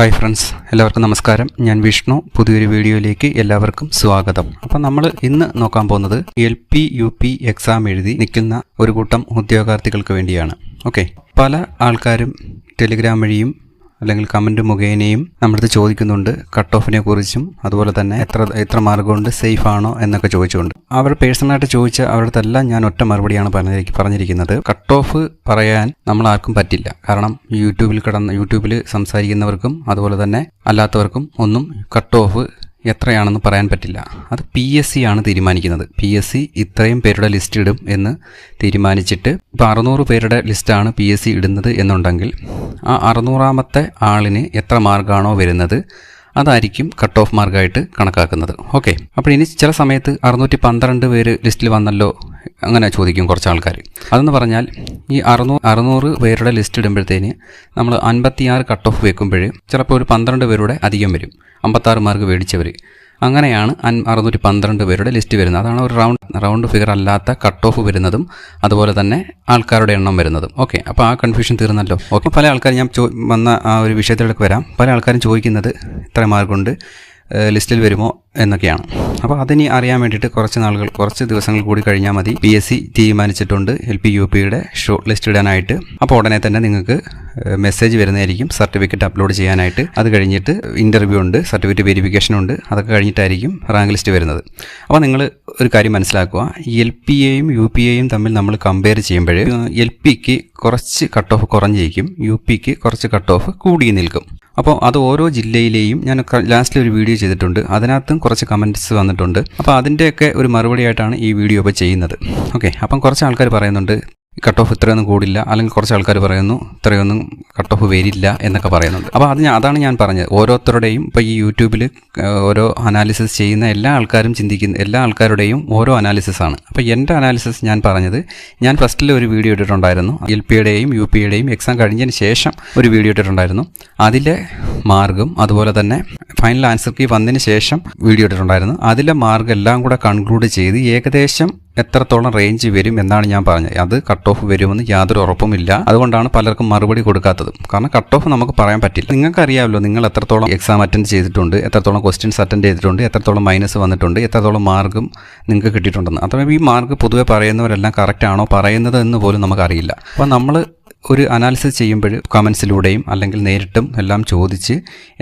Hi friends എല്ലാവർക്കും നമസ്കാരം. ഞാൻ വിഷ്ണു. പുതിയൊരു വീഡിയോയിലേക്ക് എല്ലാവർക്കും സ്വാഗതം. അപ്പം നമ്മൾ ഇന്ന് നോക്കാൻ പോകുന്നത് L P U P exam എഴുതി നിൽക്കുന്ന ഒരു കൂട്ടം ഉദ്യോഗാർത്ഥികൾക്ക് വേണ്ടിയാണ്. ഓക്കെ പല ആൾക്കാരും ടെലിഗ്രാം വഴിയും അല്ലെങ്കിൽ കമന്റ് മുഖേനയും നമ്മളടുത്ത് ചോദിക്കുന്നുണ്ട് കട്ട് ഓഫിനെ കുറിച്ചും അതുപോലെ തന്നെ എത്ര എത്ര മാർഗമുണ്ട് സേഫ് ആണോ എന്നൊക്കെ ചോദിച്ചുകൊണ്ട്. അവർ പേഴ്സണലായിട്ട് ചോദിച്ച അവരുടെ എല്ലാം ഞാൻ ഒറ്റ മറുപടിയാണ് പറഞ്ഞിരി- പറഞ്ഞിരിക്കുന്നത്. കട്ട് ഓഫ് പറയാൻ നമ്മൾ ആർക്കും പറ്റില്ല. കാരണം യൂട്യൂബിൽ കിടന്ന് യൂട്യൂബിൽ സംസാരിക്കുന്നവർക്കും അതുപോലെ തന്നെ അല്ലാത്തവർക്കും ഒന്നും കട്ട് ഓഫ് എത്രയാണെന്ന് പറയാൻ പറ്റില്ല. അത് പി എസ് സി ആണ് തീരുമാനിക്കുന്നത്. പി എസ് സി ഇത്രയും പേരുടെ ലിസ്റ്റ് ഇടും എന്ന് തീരുമാനിച്ചിട്ട് ഇപ്പോൾ അറുന്നൂറ് പേരുടെ ലിസ്റ്റാണ് പി എസ് സി ഇടുന്നത് എന്നുണ്ടെങ്കിൽ ആ അറുന്നൂറാമത്തെ ആളിന് എത്ര മാർക്കാണോ വരുന്നത് അതായിരിക്കും കട്ട് ഓഫ് മാർക്കായിട്ട് കണക്കാക്കുന്നത്. ഓക്കെ അപ്പോൾ ഇനി ചില സമയത്ത് അറുന്നൂറ്റി പന്ത്രണ്ട് പേര് ലിസ്റ്റിൽ വന്നല്ലോ അങ്ങനെ ചോദിക്കും കുറച്ച് ആൾക്കാർ അതെന്ന് പറഞ്ഞാൽ ഈ അറുന്നൂറ് അറുന്നൂറ് പേരുടെ ലിസ്റ്റ് ഇടുമ്പോഴത്തേന് നമ്മൾ അൻപത്തിയാറ് കട്ട് ഓഫ് വെക്കുമ്പോൾ ചിലപ്പോൾ ഒരു പന്ത്രണ്ട് പേരുടെ അധികം വരും. അമ്പത്താറ് മാർക്ക് മേടിച്ചവർ അങ്ങനെയാണ് അൻ അറുന്നൂറ്റി പന്ത്രണ്ട് പേരുടെ ലിസ്റ്റ് വരുന്നത്. അതാണ് ഒരു റൗണ്ട് റൗണ്ട് ഫിഗർ അല്ലാത്ത കട്ട് ഓഫ് വരുന്നതും അതുപോലെ തന്നെ ആൾക്കാരുടെ എണ്ണം വരുന്നതും. ഓക്കെ അപ്പോൾ ആ കൺഫ്യൂഷൻ തീർന്നല്ലോ. ഓക്കെ പല ആൾക്കാരും ഞാൻ വന്ന ആ ഒരു വിഷയത്തിലേക്ക് വരാം. പല ആൾക്കാരും ചോദിക്കുന്നത് ഇത്ര മാർക്കുണ്ട് ലിസ്റ്റിൽ വരുമോ എന്നൊക്കെയാണ്. അപ്പോൾ അതിനി അറിയാൻ വേണ്ടിയിട്ട് കുറച്ച് നാളുകൾ കുറച്ച് ദിവസങ്ങൾ കൂടി കഴിഞ്ഞാൽ മതി. പി എസ് സി തീരുമാനിച്ചിട്ടുണ്ട്. എൽ പി യു പിയുടെ ഷോർട്ട് ലിസ്റ്റ് ഇടാനായിട്ട്. അപ്പോൾ ഉടനെ തന്നെ നിങ്ങൾക്ക് മെസ്സേജ് വരുന്നതായിരിക്കും. സർട്ടിഫിക്കറ്റ് അപ്ലോഡ് ചെയ്യാനായിട്ട്. അത് കഴിഞ്ഞിട്ട് ഇന്റർവ്യൂ ഉണ്ട് സർട്ടിഫിക്കറ്റ് വെരിഫിക്കേഷൻ ഉണ്ട്. അതൊക്കെ കഴിഞ്ഞിട്ടായിരിക്കും റാങ്ക് ലിസ്റ്റ് വരുന്നത്. അപ്പോൾ നിങ്ങൾ ഒരു കാര്യം മനസ്സിലാക്കുക. എൽ പി എയും യു പി എയും തമ്മിൽ നമ്മൾ കമ്പയർ ചെയ്യുമ്പോൾ എൽ പിക്ക് കുറച്ച് കട്ട് ഓഫ് കുറഞ്ഞിരിക്കും യു പിക്ക് കുറച്ച് കട്ട് ഓഫ് കൂടി നിൽക്കും. അപ്പോൾ അത് ഓരോ ജില്ലയിലെയും ഞാൻ ലാസ്റ്റിൽ ഒരു വീഡിയോ ചെയ്തിട്ടുണ്ട്. അതിനകത്തും കുറച്ച് കമന്റ്സ് വന്നിട്ടുണ്ട്. അപ്പോൾ അതിന്റെയൊക്കെ ഒരു മറുപടിയായിട്ടാണ് ഈ വീഡിയോ ഇപ്പോൾ ചെയ്യുന്നത്. ഓക്കെ അപ്പം കുറച്ച് ആൾക്കാർ പറയുന്നുണ്ട് കട്ട് ഓഫ് ഇത്രയൊന്നും കൂടില്ല. അല്ലെങ്കിൽ കുറച്ച് ആൾക്കാർ പറയുന്നു ഇത്രയൊന്നും കട്ട് ഓഫ് വരില്ല എന്നൊക്കെ പറയുന്നുണ്ട്. അപ്പോൾ അത് ഞാൻ അതാണ് ഞാൻ പറഞ്ഞത്. ഓരോരുത്തരുടെയും ഇപ്പോൾ ഈ യൂട്യൂബിൽ ഓരോ അനാലിസിസ് ചെയ്യുന്ന എല്ലാ ആൾക്കാരും ചിന്തിക്കുന്ന എല്ലാ ആൾക്കാരുടെയും ഓരോ അനാലിസിസ് ആണ്. അപ്പോൾ എന്റെ അനാലിസിസ് ഞാൻ പറഞ്ഞത് ഞാൻ ഫസ്റ്റിൽ ഒരു വീഡിയോ ഇട്ടിട്ടുണ്ടായിരുന്നു. എൽ പിയുടെയും യു പിയുടെയും എക്സാം കഴിഞ്ഞതിന് ശേഷം ഒരു വീഡിയോ ഇട്ടിട്ടുണ്ടായിരുന്നു. അതിലെ മാർഗം അതുപോലെ തന്നെ ഫൈനൽ ആൻസർ കീ വന്നതിന് ശേഷം വീഡിയോ ഇട്ടിട്ടുണ്ടായിരുന്നു. അതിലെ മാർഗം എല്ലാം കൂടെ കൺക്ലൂഡ് ചെയ്ത് ഏകദേശം എത്രത്തോളം റേഞ്ച് വരും എന്നാണ് ഞാൻ പറഞ്ഞത്. അത് കട്ട് ഓഫ് വരുമെന്ന് യാതൊരു ഉറപ്പുമില്ല. അതുകൊണ്ടാണ് പലർക്കും മറുപടി കൊടുക്കാത്തത്. കാരണം കട്ട് ഓഫ് നമുക്ക് പറയാൻ പറ്റില്ല. നിങ്ങൾക്ക് അറിയാമല്ലോ നിങ്ങൾ എത്രത്തോളം എക്സാം അറ്റൻഡ് ചെയ്തിട്ടുണ്ട് എത്രത്തോളം ക്വസ്റ്റ്യൻസ് അറ്റൻഡ് ചെയ്തിട്ടുണ്ട് എത്രത്തോളം മൈനസ് വന്നിട്ടുണ്ട് എത്രത്തോളം മാർക്കും നിങ്ങൾക്ക് കിട്ടിയിട്ടുണ്ടെന്ന്. അഥവാ ഈ മാർക്ക് പൊതുവെ പറയുന്നവരെല്ലാം കറക്റ്റ് ആണോ പറയുന്നത് എന്ന് പോലും നമുക്കറിയില്ല. അപ്പോൾ നമ്മൾ ഒരു അനാലിസിസ് ചെയ്യുമ്പോൾ കമൻസിലൂടെയും അല്ലെങ്കിൽ നേരിട്ടും എല്ലാം ചോദിച്ച്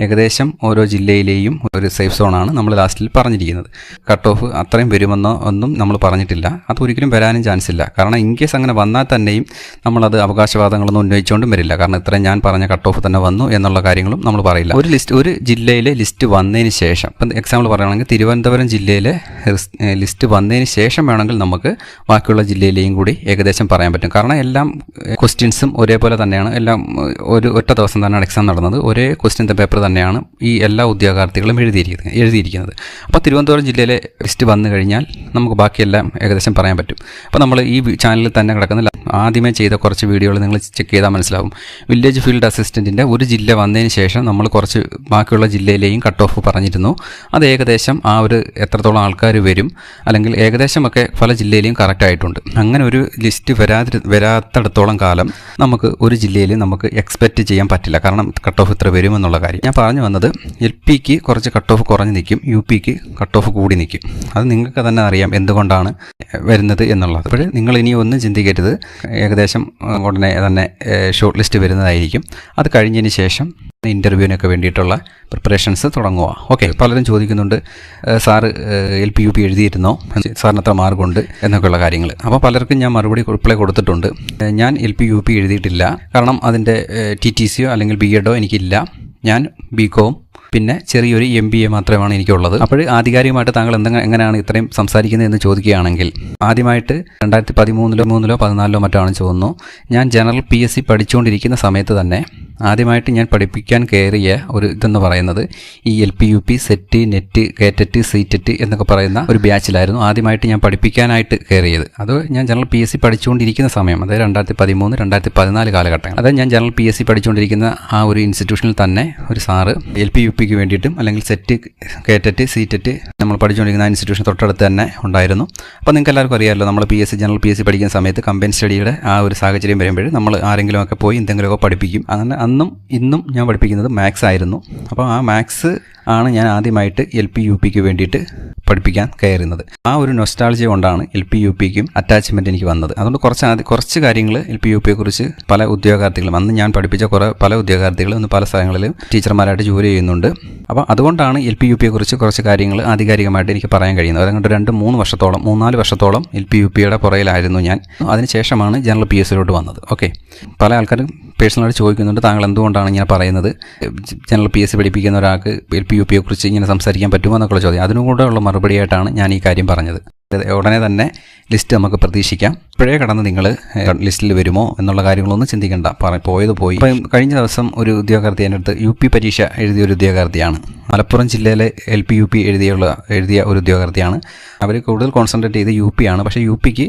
ഏകദേശം ഓരോ ജില്ലയിലെയും ഒരു സേഫ് സോണാണ് നമ്മൾ ലാസ്റ്റിൽ പറഞ്ഞിരിക്കുന്നത്. കട്ട് ഓഫ് അത്രയും വരുമെന്നോ ഒന്നും നമ്മൾ പറഞ്ഞിട്ടില്ല. അത് ഒരിക്കലും വരാനും ചാൻസ് ഇല്ല. കാരണം ഇൻ കേസ് അങ്ങനെ വന്നാൽ തന്നെയും നമ്മളത് അവകാശവാദങ്ങളൊന്നും ഉന്നയിച്ചുകൊണ്ടും വരില്ല. കാരണം ഇത്രയും ഞാൻ പറഞ്ഞ കട്ട് ഓഫ് തന്നെ വന്നു എന്നുള്ള കാര്യങ്ങളും നമ്മൾ പറയില്ല. ഒരു ലിസ്റ്റ് ഒരു ജില്ലയിലെ ലിസ്റ്റ് വന്നതിന് ശേഷം ഇപ്പം എക്സാമ്പിൾ പറയുകയാണെങ്കിൽ തിരുവനന്തപുരം ജില്ലയിലെ ലിസ്റ്റ് വന്നതിന് ശേഷം വേണമെങ്കിൽ നമുക്ക് ബാക്കിയുള്ള ജില്ലയിലെയും കൂടി ഏകദേശം പറയാൻ പറ്റും. കാരണം എല്ലാം ക്വസ്റ്റ്യൻസും ഒരേപോലെ തന്നെയാണ്. എല്ലാം ഒരു ഒറ്റ ദിവസം തന്നെയാണ് എക്സാം നടന്നത്. ഒരേ ക്വസ്റ്റ്യൻ പേപ്പർ തന്നെയാണ് ഈ എല്ലാ ഉദ്യോഗാർത്ഥികളും എഴുതിയിരിക്കുന്നത് എഴുതിയിരിക്കുന്നത്. അപ്പോൾ തിരുവനന്തപുരം ജില്ലയിലെ ലിസ്റ്റ് വന്നു കഴിഞ്ഞാൽ നമുക്ക് ബാക്കിയെല്ലാം ഏകദേശം പറയാൻ പറ്റും. അപ്പോൾ നമ്മൾ ഈ ചാനലിൽ തന്നെ കിടക്കുന്ന ആദ്യമേ ചെയ്ത കുറച്ച് വീഡിയോകൾ നിങ്ങൾ ചെക്ക് ചെയ്താൽ മനസ്സിലാവും. വില്ലേജ് ഫീൽഡ് അസിസ്റ്റന്റിന്റെ ഒരു ജില്ല വന്നതിന് ശേഷം നമ്മൾ കുറച്ച് ബാക്കിയുള്ള ജില്ലയിലെയും കട്ട് ഓഫ് പറഞ്ഞിരുന്നു. അത് ഏകദേശം ആ ഒരു എത്രത്തോളം ആൾക്കാർ വരും അല്ലെങ്കിൽ ഏകദേശമൊക്കെ പല ജില്ലയിലെയും കറക്റ്റ് ആയിട്ടുണ്ട്. അങ്ങനെ ഒരു ലിസ്റ്റ് വരാതി വരാത്തടത്തോളം കാലം നമുക്ക് ഒരു ജില്ലയിൽ നമുക്ക് എക്സ്പെക്റ്റ് ചെയ്യാൻ പറ്റില്ല. കാരണം കട്ട് ഓഫ് ഇത്ര വരുമെന്നുള്ള കാര്യം. ഞാൻ പറഞ്ഞു വന്നത് എൽ പിക്ക് കുറച്ച് കട്ട് ഓഫ് കുറഞ്ഞ് നിൽക്കും യു പിക്ക് കട്ട് ഓഫ് കൂടി നിൽക്കും. അത് നിങ്ങൾക്ക് തന്നെ അറിയാം എന്തുകൊണ്ടാണ് വരുന്നത് എന്നുള്ളത്. അപ്പോൾ നിങ്ങൾ ഇനി ഒന്നും ചിന്തിക്കരുത്. ഏകദേശം ഉടനെ തന്നെ ഷോർട്ട് ലിസ്റ്റ് വരുന്നതായിരിക്കും. അത് കഴിഞ്ഞതിന് ശേഷം ഇന്റർവ്യൂവിനൊക്കെ വേണ്ടിയിട്ടുള്ള പ്രിപ്പറേഷൻസ് തുടങ്ങുക. ഓക്കെ പലരും ചോദിക്കുന്നുണ്ട് sir L P U P എഴുതിയിരുന്നോ? സാറിന് എത്ര മാർക്കുണ്ട് എന്നൊക്കെയുള്ള കാര്യങ്ങൾ അപ്പോൾ പലർക്കും ഞാൻ മറുപടി റിപ്ലൈ കൊടുത്തിട്ടുണ്ട്. ഞാൻ എൽ പി യു പി എഴുതിയിട്ടില്ല. കാരണം അതിന്റെ ടി ടി സിയോ അല്ലെങ്കിൽ ബി എഡോ എനിക്കില്ല. ഞാൻ ബി കോം പിന്നെ ചെറിയൊരു എം ബി എ മാത്രമാണ് എനിക്കുള്ളത്. അപ്പോൾ ആധികാരികമായിട്ട് താങ്കൾ എന്തെങ്കിലും എങ്ങനെയാണ് ഇത്രയും സംസാരിക്കുന്നത് എന്ന് ചോദിക്കുകയാണെങ്കിൽ ആദ്യമായിട്ട് രണ്ടായിരത്തി പതിമൂന്നിലോ മൂന്നിലോ പതിനാലിലോ മറ്റോ ആണെന്ന് തോന്നുന്നു ഞാൻ ജനറൽ പി എസ് സി പഠിച്ചുകൊണ്ടിരിക്കുന്ന സമയത്ത് തന്നെ ആദ്യമായിട്ട് ഞാൻ പഠിപ്പിക്കാൻ കയറിയ ഒരു ഇതെന്ന് പറയുന്നത് ഈ L P U P set net KTET CTET എന്നൊക്കെ പറയുന്ന ഒരു ബാച്ചിലായിരുന്നു ആദ്യമായിട്ട് ഞാൻ പഠിപ്പിക്കാനായിട്ട് കയറിയത്. അത് ഞാൻ ജനറൽ പി എസ് സി പഠിച്ചുകൊണ്ടിരിക്കുന്ന സമയം അതായത് രണ്ടായിരത്തി പതിമൂന്ന് രണ്ടായിരത്തി പതിനാല് കാലഘട്ടങ്ങൾ. അതായത് ഞാൻ ജനറൽ പി എസ് സി പഠിച്ചുകൊണ്ടിരിക്കുന്ന ആ ഒരു ഇൻസ്റ്റിറ്റ്യൂഷനിൽ തന്നെ ഒരു സാറ് എൽ പി യു പിക്ക് വേണ്ടിയിട്ടും അല്ലെങ്കിൽ സെറ്റ് കേറ്ററ്റ് സീറ്ററ്റ് നമ്മൾ പഠിച്ചുകൊണ്ടിരിക്കുന്ന ആ ഇൻസ്റ്റിറ്റ്യൂഷൻ തൊട്ടടുത്ത് തന്നെ ഉണ്ടായിരുന്നു. അപ്പോൾ നിങ്ങൾക്ക് എല്ലാവർക്കും അറിയാമല്ലോ നമ്മൾ P S C general P S C പഠിക്കുന്ന സമയത്ത് കമ്പൈൻ സ്റ്റഡിയുടെ ആ ഒരു സാഹചര്യം വരുമ്പോൾ നമ്മൾ ആരെങ്കിലുമൊക്കെ പോയി എന്തെങ്കിലുമൊക്കെ പഠിപ്പിക്കും. അങ്ങനെ അന്നും ഇന്നും ഞാൻ പഠിപ്പിക്കുന്നത് മാത്സ് ആയിരുന്നു. അപ്പോൾ ആ മാത്സ് ആണ് ഞാൻ ആദ്യമായിട്ട് എൽ പി യു പിക്ക് വേണ്ടിയിട്ട് പഠിപ്പിക്കാൻ കയറുന്നത്. ആ ഒരു നൊസ്റ്റാളജി കൊണ്ടാണ് എൽ പി യു പിക്കും അറ്റാച്ച്മെന്റ് എനിക്ക് വന്നത്. അതുകൊണ്ട് കുറച്ച് ആദ്യം കുറച്ച് കാര്യങ്ങൾ എൽ പി യു പിയെ കുറിച്ച് പല ഉദ്യോഗാർത്ഥികളും അന്ന് ഞാൻ പഠിപ്പിച്ച കുറേ പല ഉദ്യോഗാർത്ഥികളും ഇന്ന് പല സ്ഥലങ്ങളിലും ടീച്ചർമാരായിട്ട് ജോലി ചെയ്യുന്നുണ്ട്. അപ്പോൾ അതുകൊണ്ടാണ് എൽ പി യു പിയെ കുറിച്ച് കുറച്ച് കാര്യങ്ങൾ ആധികാരികമായിട്ട് എനിക്ക് പറയാൻ കഴിയുന്നത്. അതങ്ങോട്ട് രണ്ട് മൂന്ന് വർഷത്തോളം മൂന്നാൽ വർഷത്തോളം എൽ പി യു പിയുടെ പുറയിലായിരുന്നു ഞാൻ. അതിനുശേഷമാണ് ജനറൽ പി എസിലോട്ട് വന്നത്. ഓക്കെ. പല ആൾക്കാരും പേഴ്സണലായിട്ട് ചോദിക്കുന്നുണ്ട് താങ്കൾ എന്തുകൊണ്ടാണ് ഇങ്ങനെ പറയുന്നത്? ജനറൽ പി എസ് പഠിപ്പിക്കുന്ന ഒരാൾക്ക് എൽ പി യു പി കുറിച്ച് ഇങ്ങനെ സംസാരിക്കാൻ പറ്റുമോ എന്നൊക്കെയുള്ള ചോദ്യം. അതിനും കൂടെ ഉള്ള മറുപടിയായിട്ടാണ് ഞാൻ ഈ കാര്യം പറഞ്ഞത്. ഉടനെ തന്നെ ലിസ്റ്റ് നമുക്ക് പ്രതീക്ഷിക്കാം. ഇപ്പോഴേ കടന്ന് നിങ്ങൾ ലിസ്റ്റിൽ വരുമോ എന്നുള്ള കാര്യങ്ങളൊന്നും ചിന്തിക്കേണ്ട. പോയത് പോയി. ഇപ്പം കഴിഞ്ഞ ദിവസം ഒരു ഉദ്യോഗാർത്ഥി എന്റെ അടുത്ത് യു പി പരീക്ഷ എഴുതിയ ഒരു ഉദ്യോഗാർത്ഥിയാണ്. മലപ്പുറം ജില്ലയിലെ എൽ പി യു പി എഴുതിയുള്ള എഴുതിയ ഒരു ഉദ്യോഗാർത്ഥിയാണ്. അവർ കൂടുതൽ കോൺസെൻട്രേറ്റ് ചെയ്ത് യു പി ആണ്. പക്ഷേ യു പിക്ക്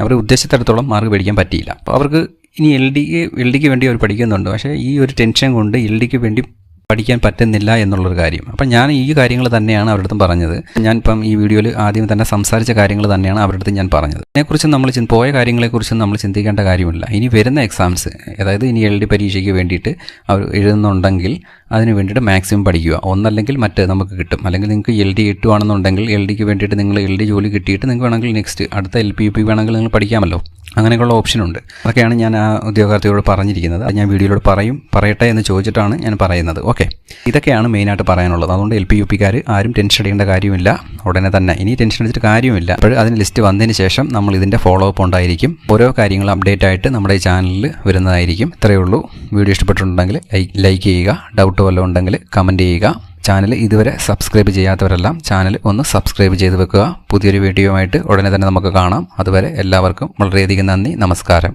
അവർ ഉദ്ദേശിച്ചിടത്തോളം മാർക്ക് മേടിക്കാൻ പറ്റിയില്ല. അപ്പോൾ അവർക്ക് ഇനി എൽ ഡിക്ക് എൽ ഡിക്ക് വേണ്ടി അവർ പഠിക്കുന്നുണ്ട്. പക്ഷേ ഈ ഒരു ടെൻഷൻ കൊണ്ട് എൽ ഡിക്ക് വേണ്ടി പഠിക്കാൻ പറ്റുന്നില്ല എന്നുള്ളൊരു കാര്യം. അപ്പം ഞാൻ ഈ കാര്യങ്ങൾ തന്നെയാണ് അവരുടെ അടുത്തും പറഞ്ഞത്. ഞാനിപ്പം ഈ വീഡിയോയിൽ ആദ്യം തന്നെ സംസാരിച്ച കാര്യങ്ങൾ തന്നെയാണ് അവരുടെ അടുത്ത് ഞാൻ പറഞ്ഞത്. അതിനെക്കുറിച്ച് നമ്മൾ പോയ കാര്യങ്ങളെക്കുറിച്ചും നമ്മൾ ചിന്തിക്കേണ്ട കാര്യമില്ല. ഇനി വരുന്ന എക്സാംസ് അതായത് ഇനി എൽ ഡി പരീക്ഷയ്ക്ക് വേണ്ടിയിട്ട് അവർ എഴുതുന്നുണ്ടെങ്കിൽ അതിന് വേണ്ടിയിട്ട് മാക്സിമം പഠിക്കുക. ഒന്നല്ലെങ്കിൽ മറ്റ് നമുക്ക് കിട്ടും. അല്ലെങ്കിൽ നിങ്ങൾക്ക് എൽ ഡി കിട്ടുവാണെന്നുണ്ടെങ്കിൽ എൽ ഡിക്ക് വേണ്ടിയിട്ട് നിങ്ങൾ എൽ ഡി ജോലി കിട്ടിയിട്ട് നിങ്ങൾക്ക് വേണമെങ്കിൽ നെക്സ്റ്റ് അടുത്ത എൽ പി യു പി വേണമെങ്കിൽ നിങ്ങൾ പഠിക്കാമല്ലോ. അങ്ങനെയൊക്കെയുള്ള ഓപ്ഷനുണ്ട് അതൊക്കെയാണ് ഞാൻ ആ ഉദ്യോഗാർത്ഥിയോട് പറഞ്ഞിരിക്കുന്നത്. അത് ഞാൻ വീഡിയോയിലോട് പറയും. പറയട്ടെ എന്ന് ചോദിച്ചിട്ടാണ് ഞാൻ പറയുന്നത്. ഓക്കെ ഇതൊക്കെയാണ് മെയിനായിട്ട് പറയാനുള്ളത്. അതുകൊണ്ട് എൽ പി യു പിക്കാർ ആരും ടെൻഷൻ അടിക്കേണ്ട കാര്യമില്ല. ഉടനെ തന്നെ. ഇനി ടെൻഷൻ അടിച്ചിട്ട് കാര്യമില്ല. അപ്പോൾ അതിന് ലിസ്റ്റ് വന്നതിന് ശേഷം നമ്മൾ ഇതിന്റെ ഫോളോ അപ്പ് ഉണ്ടായിരിക്കും. ഓരോ കാര്യങ്ങളും അപ്ഡേറ്റ് ആയിട്ട് നമ്മുടെ ചാനലിൽ വരുന്നതായിരിക്കും. ഇത്രയേ ഉള്ളൂ. വീഡിയോ ഇഷ്ടപ്പെട്ടിട്ടുണ്ടെങ്കിൽ ലൈക്ക് ചെയ്യുക. ഡൗട്ട് വല്ലതും ഉണ്ടെങ്കിൽ കമന്റ് ചെയ്യുക. ചാനൽ ഇതുവരെ സബ്സ്ക്രൈബ് ചെയ്യാത്തവരെല്ലാം ചാനൽ ഒന്ന് സബ്സ്ക്രൈബ് ചെയ്ത് വെക്കുക. പുതിയൊരു വീഡിയോ ആയിട്ട് ഉടനെ തന്നെ നമുക്ക് കാണാം. അതുവരെ എല്ലാവർക്കും വളരെയധികം നന്ദി. നമസ്കാരം.